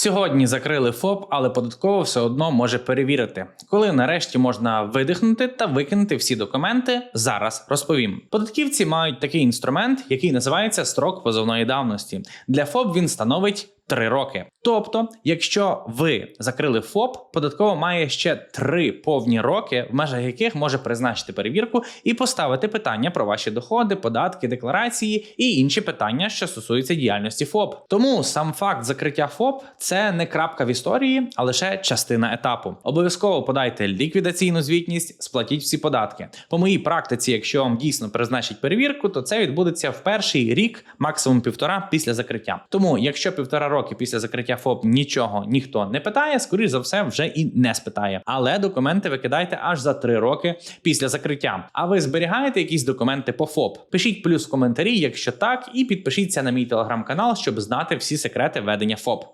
Сьогодні закрили ФОП, але податково все одно може перевірити. Коли нарешті можна видихнути та викинути всі документи, зараз розповім. Податківці мають такий інструмент, який називається строк позовної давності. Для ФОП він становить 3 роки. Тобто, якщо ви закрили ФОП, податково має ще 3 повні роки, в межах яких може призначити перевірку і поставити питання про ваші доходи, податки, декларації і інші питання, що стосуються діяльності ФОП. Тому сам факт закриття ФОП це не крапка в історії, а лише частина етапу. Обов'язково подайте ліквідаційну звітність, сплатіть всі податки. По моїй практиці, якщо вам дійсно призначить перевірку, то це відбудеться в перший рік, максимум півтора після закриття. Тому, якщо півтора роки після закриття ФОП нічого ніхто не питає, скоріш за все, вже і не спитає. Але документи викидайте аж за три роки після закриття. А ви зберігаєте якісь документи по ФОП? Пишіть плюс в коментарі, якщо так, і підпишіться на мій телеграм-канал, щоб знати всі секрети ведення ФОП.